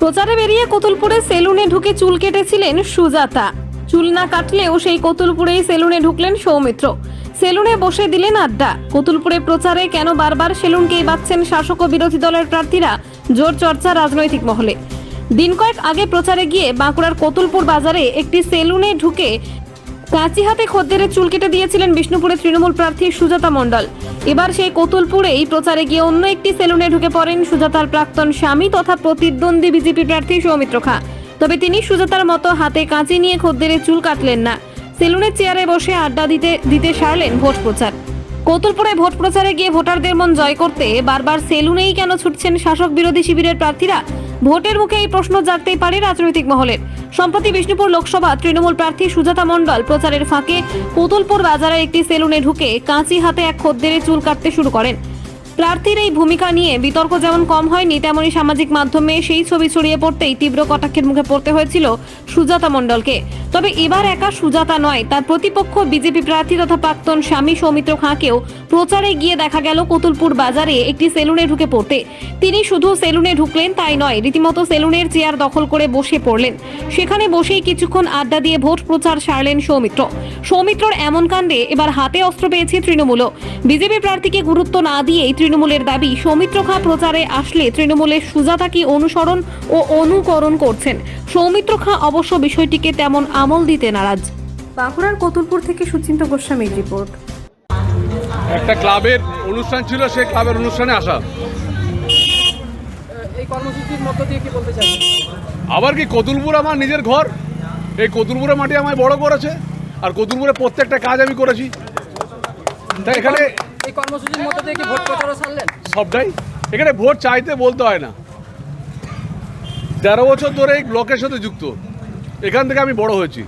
প্রচারে বেরিয়ে কতুলপুরে সেলুনে ঢুকে চুল কেটেছিলেন সুজাতা। চুল না কাটলেও সেই কতুলপুরেই সেলুনে ঢুকলেন সৌমিত্র। সেলুনে বসে দিলেন আড্ডা। কতুলপুরে প্রচারে কেন বারবার সেলুনকেই বাঁচছেন শাসক ও বিরোধী দলের প্রার্থীরা? জোর চর্চা রাজনৈতিক মহলে। দিন কয়েক আগে প্রচারে গিয়ে বাঁকুড়ার কতুলপুর বাজারে একটি সেলুনে ঢুকে কাঁচি হাতে খদ্দেরের চুল কেটে দিয়েছিলেন বিষ্ণুপুরের তৃণমূল প্রার্থী সুজাতা মণ্ডল। এবার সেই কতুলপুরেই প্রচারে গিয়ে অন্য একটি সেলুনে ঢুকে পড়েন সুজাতার প্রাক্তন স্বামী তথা প্রতিদ্বন্দ্বী বিজেপি প্রার্থী সৌমিত্র খা। তবে তিনি সুজাতার মতো হাতে কাঁচি নিয়ে খদ্দেরের চুল কাটলেন না। সেলুনের চেয়ারে বসে আড্ডা দিতে দিতে সারলেন ভোট প্রচার। কতুলপুরে ভোট প্রচারে গিয়ে ভোটারদের মন জয় করতে বারবার সেলুনেই কেন ছুটছেন শাসক বিরোধী শিবিরের প্রার্থীরা? ভোটের মুখে এই প্রশ্ন জাগতেই পারে রাজনৈতিক মহলের সম্প্রতি বিষ্ণুপুর লোকসভা তৃণমূল প্রার্থী সুজাতা মণ্ডল প্রচারের ফাঁকে পুতুলপুর বাজারের একটি সেলুনে ঢুকে কাঁচি হাতে এক খদ্দেরে চুল কাটতে শুরু করেন। প্রার্থীর এই ভূমিকা নিয়ে বিতর্ক যেমন কম হয়নি, তেমনই সামাজিক মাধ্যমে সেই ছবি ছড়িয়ে পড়তেই তীব্র কটাক্ষের মুখে পড়তে হয়েছিল সুজাতা মণ্ডলকে। তবে এবার একা সুজাতা নয়, তার প্রতিপক্ষ বিজেপি প্রার্থী তথা প্রাক্তন স্বামী সৌমিত্র খাঁকেও প্রচারে গিয়ে দেখা গেল কতুলপুর বাজারে একটি সেলুনে ঢুকে পড়তে। তিনি শুধু সেলুনে ঢুকলেন তাই নয়, রীতিমতো সেলুনের চেয়ার দখল করে বসে পড়লেন। সেখানে বসেই কিছুক্ষণ আড্ডা দিয়ে ভোট প্রচার সারলেন সৌমিত্র। সৌমিত্রর এমন কাণ্ডে এবার হাতে অস্ত্র পেয়েছে তৃণমূলও। বিজেপি প্রার্থীকে গুরুত্ব না দিয়েই তৃণমূলের দাবি সৌমিত্র খাঁ প্রচারে আসলে তৃণমূলের সুজাতা কি অনুসরণ ও অনুকরণ করছেন? সৌমিত্র খাঁ অবশ্য বিষয়টিকে তেমন আমল দিতে নারাজ। বাঁকুড়ার কতুলপুর থেকে সুচিন্ত গোস্বামীর রিপোর্ট। একটা ক্লাবের অনুষ্ঠান ছিল সেই ক্লাবের অনুষ্ঠানে আসা। এই কর্মসূচির মধ্য দিয়ে কি বলতে চাই আবার কি কতুলপুর আমার নিজের ঘর? এই কতুলপুরের মাটি আমায় বড় করেছে আর কতুলপুরে প্রত্যেকটা কাজ আমি করেছি। তাই এখানে এই কর্মসূচির মধ্য দিয়ে কি ভোট প্রচারও সারলেন সবটাই। এখানে ভোট চাইতে বলতে হয় না। তেরো বছর ধরে এই ব্লকের সাথে যুক্ত। এখান থেকে আমি বড় হয়েছি।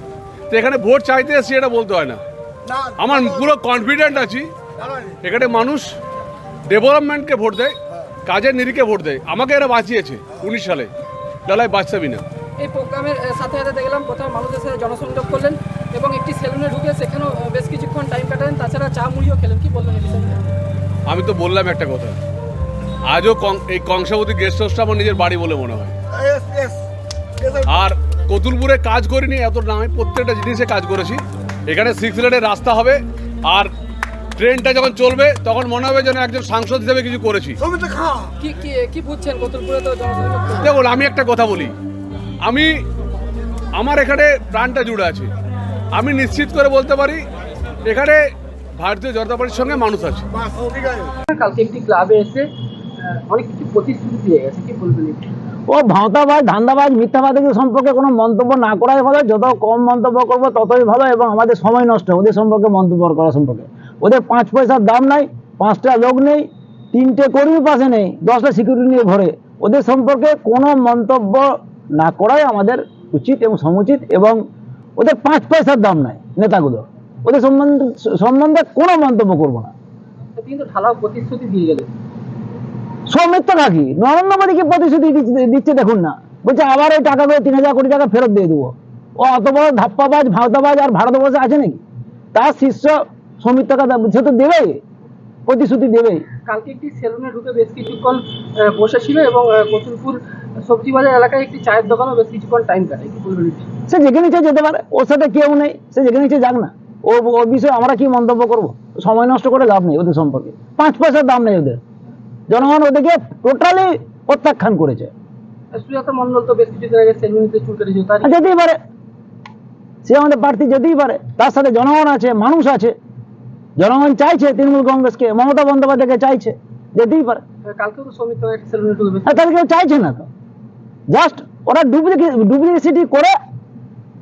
তো এখানে ভোট চাইতে এসছি এটা বলতে হয় না। আমার পুরো কনফিডেন্ট আছি। এখানে মানুষ ডেভেলপমেন্টকে ভোট দেয় কাজের নিরিখে ভোট দেয়। আমাকে এরা বাঁচিয়েছে উনিশ সালে। লালাই বাঁচতাবি না। আহ, সাথে সাথে দেখলাম কোথাও মানুষের সাথে জনসংযোগ করলেন এবং একটি সেলুনে ঢুকে সেখানেও বেশ কিছুক্ষণ টাইম কাটালেন। তাছাড়া চা মুড়িও খেলেন। কি বললেন এই বিষয়ে? আমি তো বললাম একটা কথা। আজও এই কংসাবতী গেস্ট হাউসটা আমার নিজের বাড়ি বলে মনে হয়। আর কতুলপুরে কাজ করিনি এত না আমি প্রত্যেকটা জিনিসে কাজ করেছি। এখানে সিক্স লেনের রাস্তা হবে আর ট্রেনটা যখন চলবে তখন মনে হবে যেন একজন সাংসদ হিসেবে কিছু করেছি। কি কি কি বুঝছেন? কতুলপুরে তো দেখুন আমি একটা কথা বলি। আমি আমার এখানে প্রাণটা জুড়ে আছে। আমি নিশ্চিত করে বলতে পারি এখানে ভারতীয় জনতা পার্টির সঙ্গে মানুষ আছে। কালকে একটি ক্লাবে এসে অনেক কিছু প্রতিশ্রুতি দিয়ে গেছে কি বলবেন? ও ভাঁওতাবাজ ধান্দাবাজ মিথ্যাবাদীদের সম্পর্কে কোনো মন্তব্য না করাই ভালো যত কম মন্তব্য করব ততই ভালো এবং আমাদের সময় নষ্ট ওদের সম্পর্কে মন্তব্য করা সম্পর্কে। ওদের পাঁচ পয়সার দাম নাই পাঁচটা লোক নেই তিনটে কর্মী পাশে নেই দশটা সিকিউরিটি নিয়ে ঘরে। ওদের সম্পর্কে কোনো মন্তব্য না করাই আমাদের উচিত এবং সমুচিত এবং ওদের পাঁচ পয়সার দাম নাই নেতাগুলো ওদের সম্বন্ধে সম্বন্ধে কোনো মন্তব্য করব না। তিনি ঢালাও প্রতিশ্রুতি দিয়ে গেলেন। সৌমিত্র কাকি নরেন্দ্র মোদীকে প্রতিশ্রুতি দিচ্ছে- দেখুন না। বলছে আবার এই টাকাগুলো তিন হাজার কোটি টাকা ফেরত দিয়ে দেবো। ও অত বড় ধাপ্পাবাজ ভাওতাবাজ আর ভারতবর্ষে আছে নাকি? তার শিষ্য সৌমিত্র কাকা সে তো দেবেই। প্রতিশ্রুতি দেবেই। কালকে একটি সেলুনে ঢুকে বেশ কিছুক্ষণ বসেছিল এবং কতুলপুর সবজি বাজার এলাকায় একটি চায়ের দোকানও বেশ কিছুক্ষণ টাইম কাটায় কি বলবেন সে যেখানে ইচ্ছে যেতে পারে ওর সাথে কেউ নেই সে যেখানে ইচ্ছে যাক না। ও ওর বিষয়ে আমরা কি মন্তব্য করব? সময় নষ্ট করে লাভ নেই ওদের সম্পর্কে। পাঁচ পয়সার দাম নেই ওদের। জনগণ ওদেরকে টোটালি প্রত্যাখ্যান করেছে। সুজাতা মন্ডল তো বেশ কিছুদিন আগে সেলুনিতে চুল কেটেছিল যেতেই পারে। সে আমাদের প্রার্থী যেতেই পারে। তার সাথে জনগণ আছে মানুষ আছে। জনগণ চাইছে তৃণমূল কংগ্রেসকে মমতা বন্দ্যোপাধ্যায়কে চাইছে যেতেই পারে। কালকেও তো তাদের কেউ চাইছে না তো? জাস্ট ওরা ডুপ্লিসিটি করে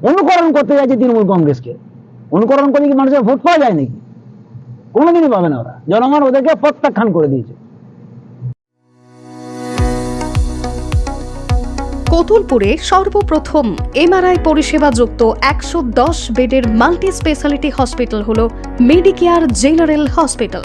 অনুকরণ করতে চাইছে তৃণমূল কংগ্রেসকে। অনুকরণ করে কি মানুষের ভোট পাওয়া যায় নাকি? কোনোদিনই পাবে না ওরা। জনগণ ওদেরকে প্রত্যাখ্যান করে দিয়েছে। কতুলপুরে সর্বপ্রথম এমআরআই পরিষেবা যুক্ত একশো দশ বেডের মাল্টি স্পেশালিটি হসপিটাল হল মেডিকেয়ার জেনারেল হসপিটাল